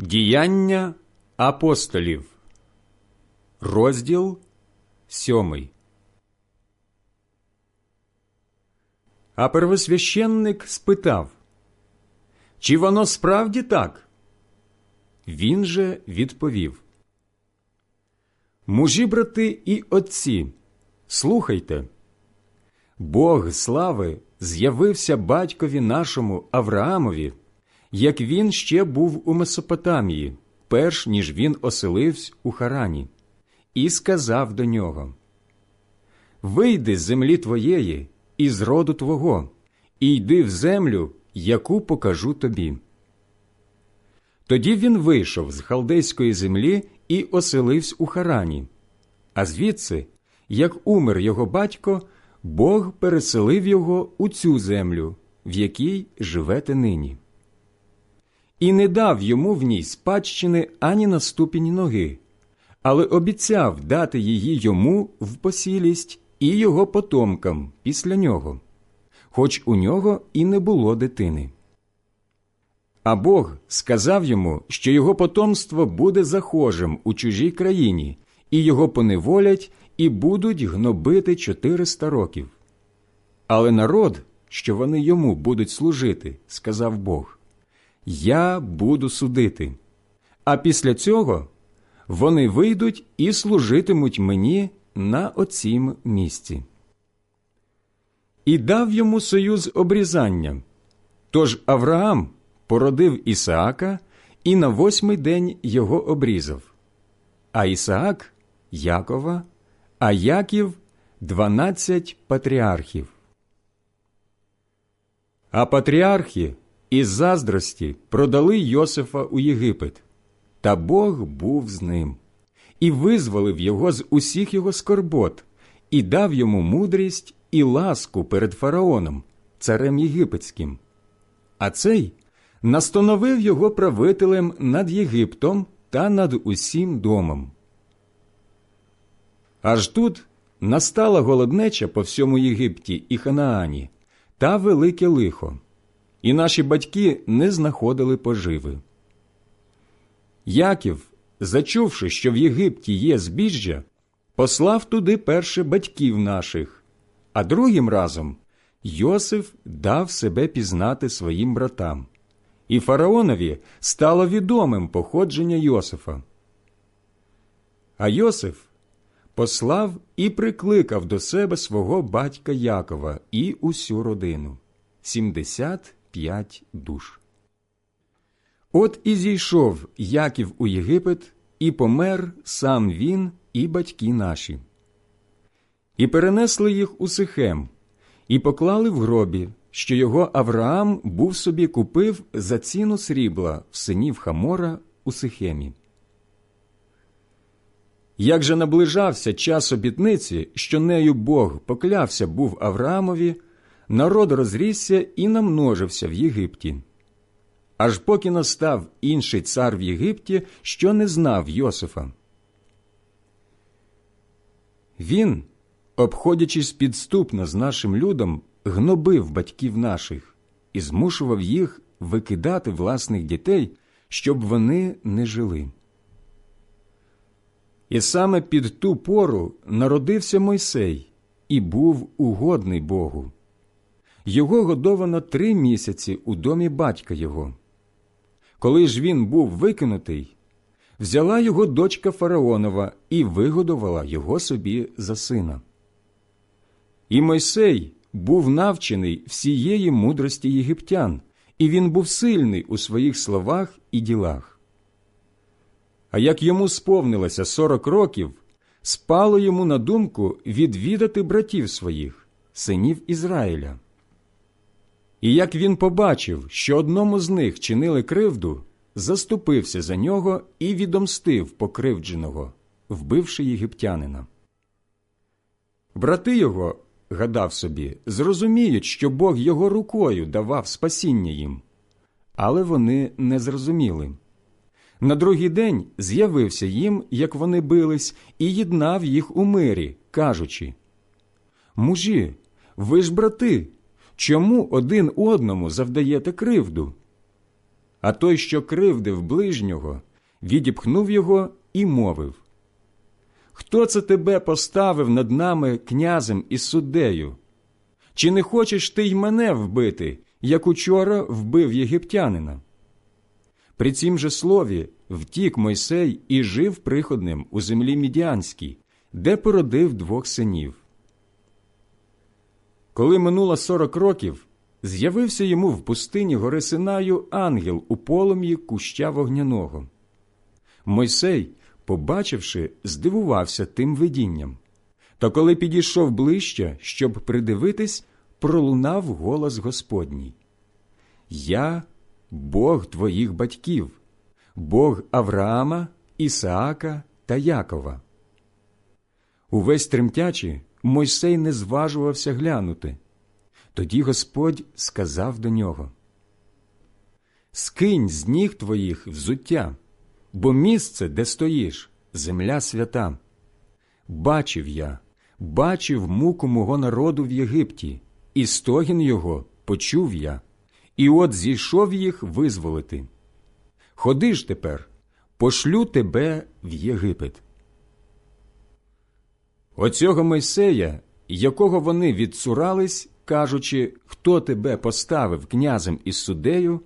Діяння апостолів, розділ сьомий. А первосвященник спитав, чи воно справді так? Він же відповів. Мужі, брати і отці, слухайте. Бог слави з'явився батькові нашому Авраамові, як він ще був у Месопотамії, перш ніж він оселився у Харані, і сказав до нього: Вийди з землі твоєї і з роду твого, і йди в землю, яку покажу тобі. Тоді він вийшов з халдейської землі і оселився у Харані, а звідси, як умер його батько, Бог переселив його у цю землю, в якій живете нині. І не дав йому в ній спадщини ані на ступінь ноги, але обіцяв дати її йому в посілість і його потомкам після нього, хоч у нього і не було дитини. А Бог сказав йому, що його потомство буде захожим у чужій країні, і його поневолять і будуть гнобити чотириста років. Але народ, що вони йому будуть служити, сказав Бог, Я буду судити. А після цього вони вийдуть і служитимуть мені на оцім місці. І дав йому союз обрізання. Тож Авраам породив Ісаака і на восьмий день його обрізав, а Ісаак Якова, а Яків дванадцять патріархів. А патріархи із заздрості продали Йосифа у Єгипет, та Бог був з ним і визволив його з усіх його скорбот, і дав йому мудрість і ласку перед фараоном, царем єгипетським. А цей настановив його правителем над Єгиптом та над усім домом. Аж тут настала голоднеча по всьому Єгипті і Ханаані та велике лихо, і наші батьки не знаходили поживи. Яків, зачувши, що в Єгипті є збіжжя, послав туди перше батьків наших, а другим разом Йосиф дав себе пізнати своїм братам, і фараонові стало відомим походження Йосифа. А Йосиф послав і прикликав до себе свого батька Якова і усю родину сімдесят п'ять душ. От і зійшов Яків у Єгипет, і помер сам він і батьки наші. І перенесли їх у Сихем, і поклали в гробі, що його Авраам був собі купив за ціну срібла в синів Хамора у Сихемі. Як же наближався час обітниці, що нею Бог поклявся був Авраамові, народ розрісся і намножився в Єгипті. Аж поки настав інший цар в Єгипті, що не знав Йосифа. Він, обходячись підступно з нашим людом, гнобив батьків наших і змушував їх викидати власних дітей, щоб вони не жили. І саме під ту пору народився Мойсей і був угодний Богу. Його годовано три місяці у домі батька його. Коли ж він був викинутий, взяла його дочка Фараонова і вигодувала його собі за сина. І Мойсей був навчений всієї мудрості єгиптян, і він був сильний у своїх словах і ділах. А як йому сповнилося сорок років, спало йому на думку відвідати братів своїх, синів Ізраїля. І як він побачив, що одному з них чинили кривду, заступився за нього і відомстив покривдженого, вбивши єгиптянина. Брати його, гадав собі, зрозуміють, що Бог його рукою давав спасіння їм, але вони не зрозуміли. На другий день з'явився їм, як вони бились, і єднав їх у мирі, кажучи Мужі, ви ж брати, чому один одному завдаєте кривду? А той, що кривдив ближнього, відіпхнув його і мовив Хто це тебе поставив над нами князем і суддею? Чи не хочеш ти й мене вбити, як учора вбив єгиптянина? При цім же слові втік Мойсей і жив приходним у землі Мідіанській, де породив двох синів. Коли минуло сорок років, з'явився йому в пустині гори Синаю ангел у полум'ї куща вогняного. Мойсей, побачивши, здивувався тим видінням. Та коли підійшов ближче, щоб придивитись, пролунав голос Господній Я Бог твоїх батьків, Бог Авраама, Ісаака та Якова. Увесь тремтячи, Мойсей не зважувався глянути. Тоді Господь сказав до нього Скинь з ніг твоїх взуття, бо місце, де стоїш, земля свята. Бачив я, бачив муку мого народу в Єгипті, і стогін його почув я, і от зійшов їх визволити. Ходи ж тепер, пошлю тебе в Єгипет. Оцього Мойсея, якого вони відцурались, кажучи, хто тебе поставив князем і суддею,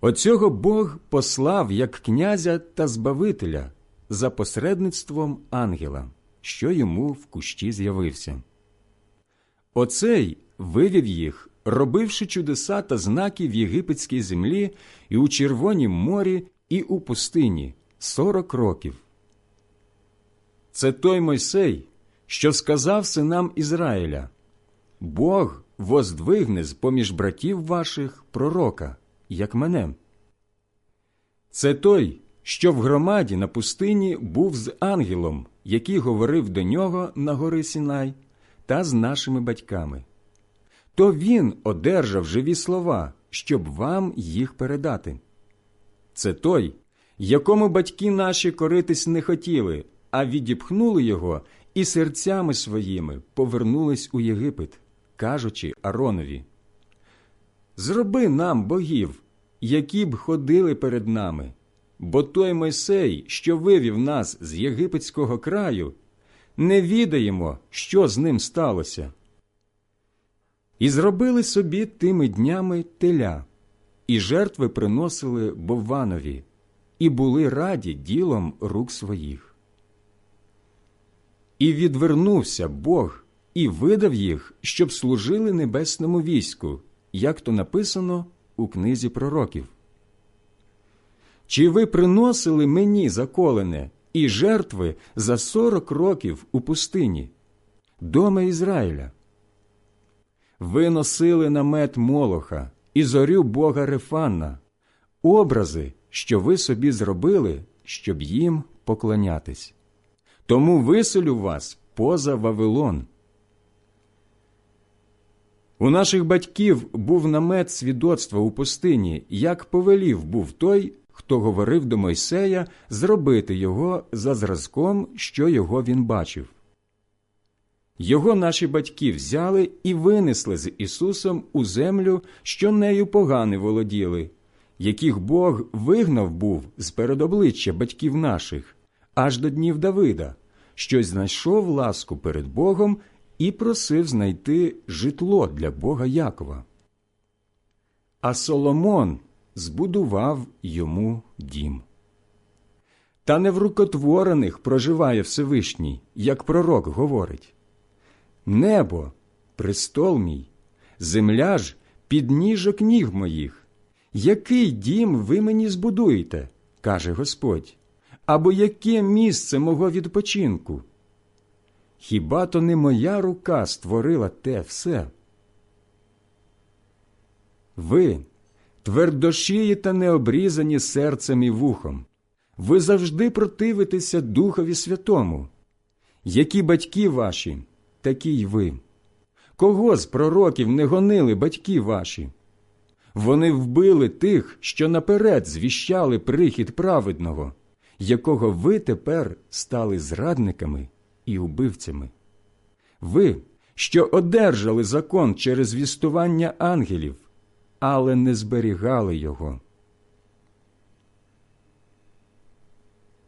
оцього Бог послав як князя та збавителя за посередництвом ангела, що йому в кущі з'явився. Оцей вивів їх, робивши чудеса та знаки в єгипетській землі і у Червонім морі, і у пустині сорок років. Це той Мойсей, що сказав синам Ізраїля Бог воздвигне з поміж братів ваших пророка, як мене. Це той, що в громаді на пустині був з ангелом, який говорив до нього на гори Сінай, та з нашими батьками. То він одержав живі слова, щоб вам їх передати. Це той, якому батьки наші коритись не хотіли, а відіпхнули його і серцями своїми повернулись у Єгипет, кажучи Аронові Зроби нам богів, які б ходили перед нами, бо той Мойсей, що вивів нас з єгипетського краю, не відаємо, що з ним сталося. І зробили собі тими днями теля, і жертви приносили Бовванові, і були раді ділом рук своїх. І відвернувся Бог і видав їх, щоб служили небесному війську, як то написано у книзі пророків. Чи ви приносили мені заколене і жертви за сорок років у пустині, дома Ізраїля? Ви носили намет Молоха і зорю Бога Рефанна, образи, що ви собі зробили, щоб їм поклонятись. Тому виселю вас поза Вавилон. У наших батьків був намет свідоцтва у пустині, як повелів був той, хто говорив до Мойсея зробити його за зразком, що його він бачив. Його наші батьки взяли і винесли з Ісусом у землю, що нею погани володіли, яких Бог вигнав був з передобличчя батьків наших, аж до днів Давида, що знайшов ласку перед Богом і просив знайти житло для Бога Якова. А Соломон збудував йому дім. Та не в рукотворених проживає Всевишній, як пророк говорить. Небо, престол мій, земля ж підніжок ніг моїх. Який дім ви мені збудуєте, каже Господь, або яке місце мого відпочинку? Хіба то не моя рука створила те все? Ви твердошиї та необрізані серцем і вухом, ви завжди противитеся Духові Святому. Які батьки ваші, такі й ви. Кого з пророків не гонили батьки ваші? Вони вбили тих, що наперед звіщали прихід праведного, якого ви тепер стали зрадниками і убивцями. Ви, що одержали закон через вістування ангелів, але не зберігали його.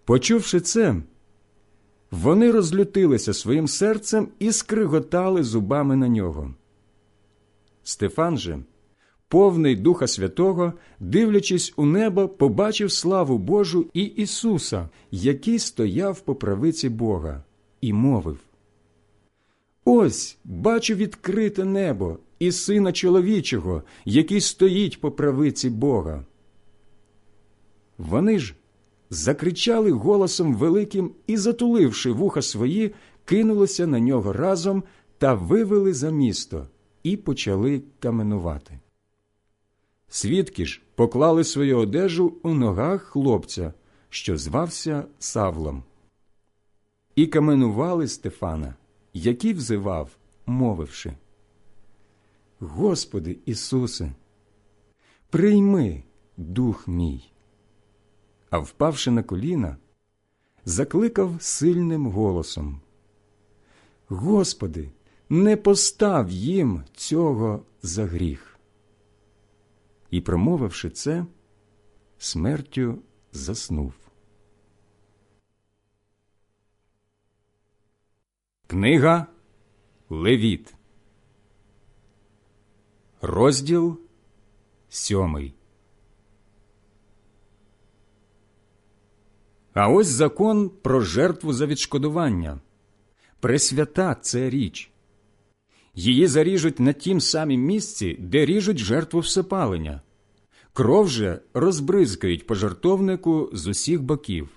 Почувши це, вони розлютилися своїм серцем і скриготали зубами на нього. Стефан же повний Духа Святого, дивлячись у небо, побачив славу Божу і Ісуса, який стояв по правиці Бога, і мовив Ось бачу відкрите небо і сина чоловічого, який стоїть по правиці Бога. Вони ж закричали голосом великим і, затуливши вуха свої, кинулися на нього разом та вивели за місто і почали каменувати. Свідки ж поклали свою одежу у ногах хлопця, що звався Савлом, і каменували Стефана, який взивав, мовивши Господи Ісусе, прийми дух мій. А впавши на коліна, закликав сильним голосом Господи, не постав їм цього за гріх. І, промовивши це, смертю заснув. Книга Левіт, розділ сьомий. А ось закон про жертву за відшкодування. Пресвята це річ. Її заріжуть на тім самім місці, де ріжуть жертву всепалення. Кров же розбризкають по жертовнику з усіх боків.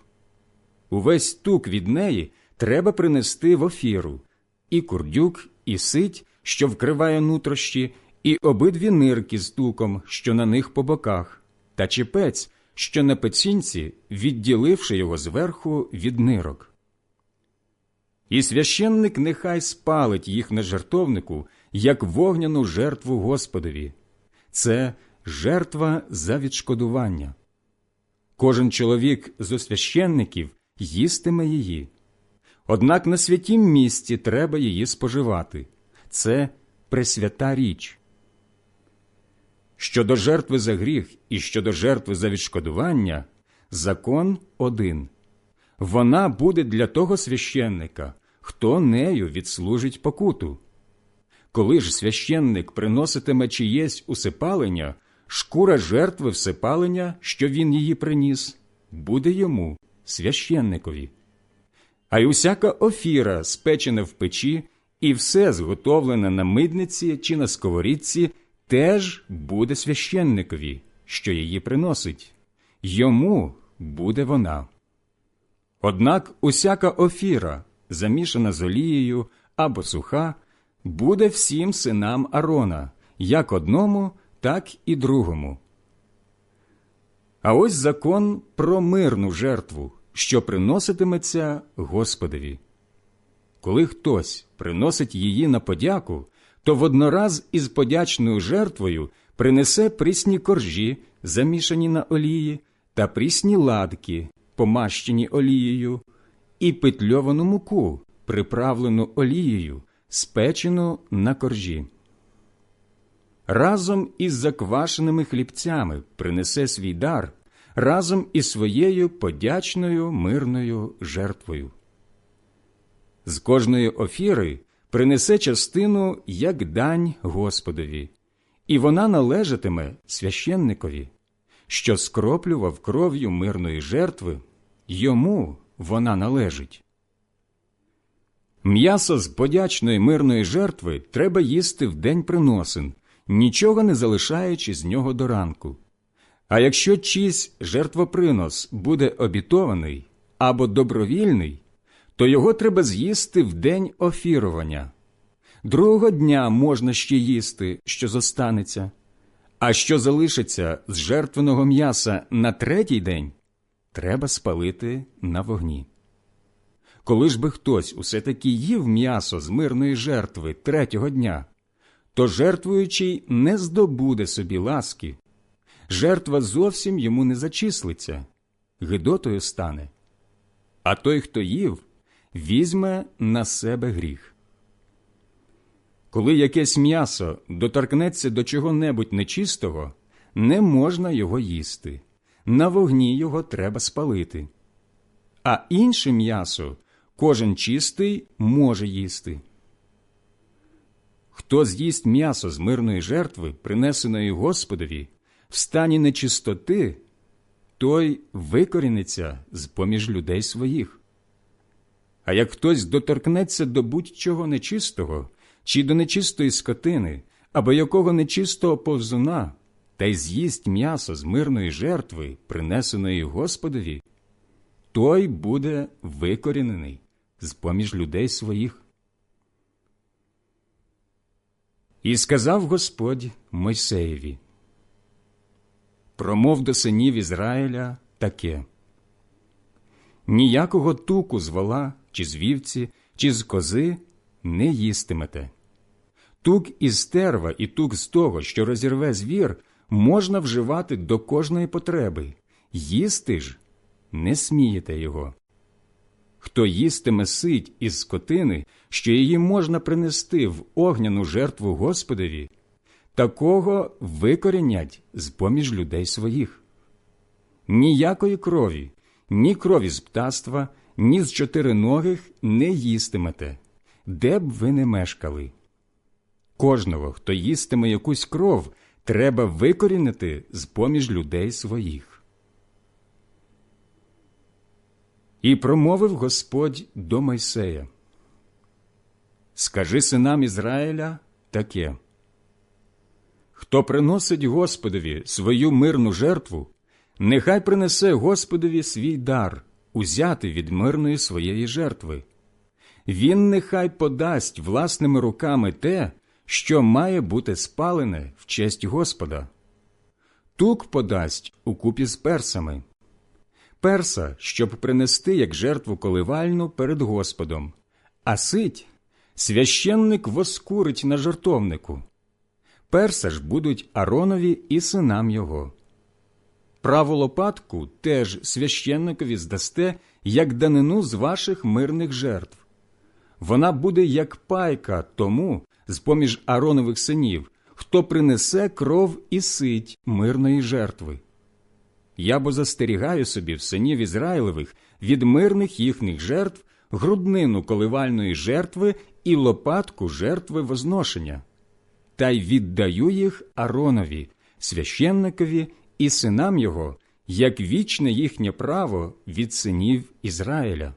Увесь тук від неї треба принести в офіру, і курдюк, і сить, що вкриває нутрощі, і обидві нирки з туком, що на них по боках, та чепець, що на пецінці, відділивши його зверху від нирок. І священник нехай спалить їх на жертовнику, як вогняну жертву Господові. Це жертва за відшкодування. Кожен чоловік з священників їстиме її. Однак на святім місці треба її споживати. Це пресвята річ. Щодо жертви за гріх і щодо жертви за відшкодування закон один. Вона буде для того священника, хто нею відслужить покуту. Коли ж священник приноситиме чиєсь усипалення, шкура жертви всипалення, що він її приніс, буде йому священникові. А й усяка офіра, спечена в печі, і все зготовлене на мидниці чи на сковорідці, теж буде священникові, що її приносить. Йому буде вона. Однак усяка офіра, замішана з олією або суха, буде всім синам Арона, як одному, так і другому. А ось закон про мирну жертву, що приноситиметься Господові. Коли хтось приносить її на подяку, то воднораз із подячною жертвою принесе прісні коржі, замішані на олії, та прісні ладки, помащені олією, і петльовану муку, приправлену олією, спечену на коржі. Разом із заквашеними хлібцями принесе свій дар разом із своєю подячною мирною жертвою. З кожної офіри принесе частину як дань Господові, і вона належатиме священникові, що скроплював кров'ю мирної жертви, йому вона належить. М'ясо з подячної мирної жертви треба їсти в день приносин, нічого не залишаючи з нього до ранку. А якщо чийсь жертвопринос буде обітований або добровільний, то його треба з'їсти в день офірування. Другого дня можна ще їсти, що зостанеться, а що залишиться з жертвеного м'яса на третій день, треба спалити на вогні. Коли ж би хтось усе таки їв м'ясо з мирної жертви третього дня, то жертвуючий не здобуде собі ласки, жертва зовсім йому не зачислиться, гидотою стане. А той, хто їв, візьме на себе гріх. Коли якесь м'ясо доторкнеться до чого-небудь нечистого, не можна його їсти, на вогні його треба спалити. а інше м'ясо кожен чистий може їсти. Хто з'їсть м'ясо з мирної жертви, принесеної Господові, в стані нечистоти, той викоріниться з поміж людей своїх. А як хтось доторкнеться до будь-чого нечистого, чи до нечистої скотини, або якого нечистого повзуна, та й з'їсть м'ясо з мирної жертви, принесеної Господові, той буде викорінений з поміж людей своїх. І сказав Господь Мойсеєві, промов до синів Ізраїля таке ніякого туку з вола, чи з вівці, чи з кози не їстимете. Тук із стерва і тук з того, що розірве звір, можна вживати до кожної потреби, їсти ж не смієте його. Хто їстиме сить із скотини, що її можна принести в огняну жертву Господові, такого викорінять з поміж людей своїх. Ніякої крові, ні крові з птаства, ні з чотириногих не їстимете, де б ви не мешкали. Кожного, хто їстиме якусь кров, треба викорінити з поміж людей своїх. І промовив Господь до Мойсея Скажи синам Ізраїля таке Хто приносить Господові свою мирну жертву, нехай принесе Господові свій дар, узятий від мирної своєї жертви. Він нехай подасть власними руками те, що має бути спалене в честь Господа. Тук подасть укупі з персами. Перса, щоб принести як жертву коливальну перед Господом, а сить священник воскурить на жертовнику. Перса ж будуть Аронові і синам його. Праву лопатку теж священникові здасте, як данину з ваших мирних жертв. Вона буде як пайка тому, з поміж Аронових синів, хто принесе кров і сить мирної жертви. Я бо застерігаю собі в синів Ізраїлевих від мирних їхніх жертв груднину коливальної жертви і лопатку жертви возношення, та й віддаю їх Аронові, священникові і синам його, як вічне їхнє право від синів Ізраїля.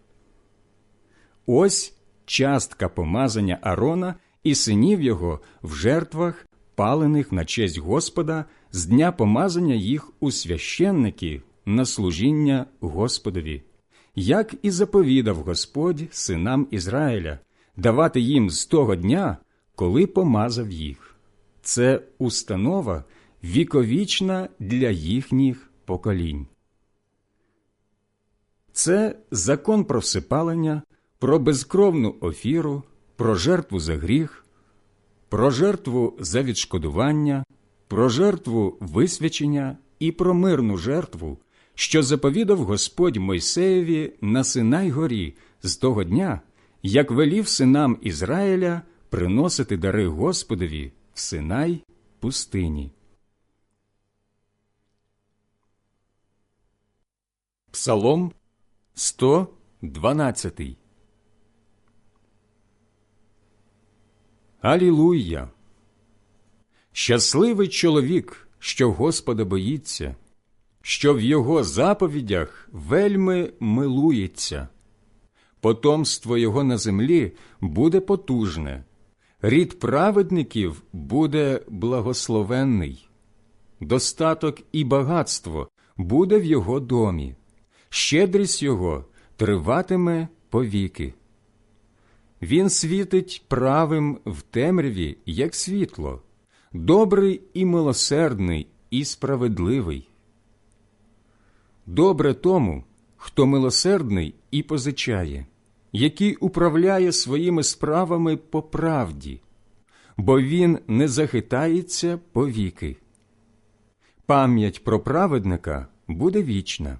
Ось частка помазання Арона і синів його в жертвах, палених на честь Господа, з дня помазання їх у священники на служіння Господові, як і заповідав Господь синам Ізраїля, давати їм з того дня, коли помазав їх. Це установа віковічна для їхніх поколінь. Це закон про всипалення, про безкровну офіру, про жертву за гріх, про жертву за відшкодування, про жертву висвячення і про мирну жертву, що заповідав Господь Мойсеєві на Синай горі з того дня, як велів синам Ізраїля приносити дари Господові в Синай пустині. Псалом 112 Алілуя! Щасливий чоловік, що Господа боїться, що в його заповідях вельми милується. Потомство його на землі буде потужне, рід праведників буде благословенний, достаток і багатство буде в його домі, щедрість його триватиме повіки. Він світить правим в темряві, як світло, добрий і милосердний, і справедливий. Добре тому, хто милосердний і позичає, який управляє своїми справами по правді, бо він не захитається повіки. Пам'ять про праведника буде вічна.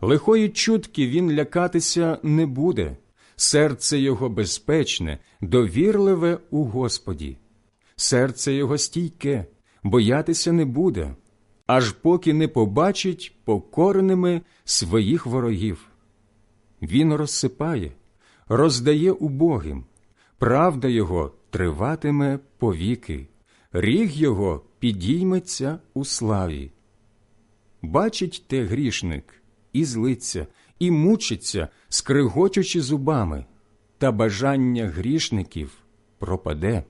Лихої чутки він лякатися не буде серце його безпечне, довірливе у Господі, серце його стійке, боятися не буде, аж поки не побачить покореними своїх ворогів. Він розсипає, роздає убогим, правда Його триватиме повіки, ріг Його підійметься у славі. Бачить те грішник і злиться, і мучиться, скригочучи зубами, та бажання грішників пропаде.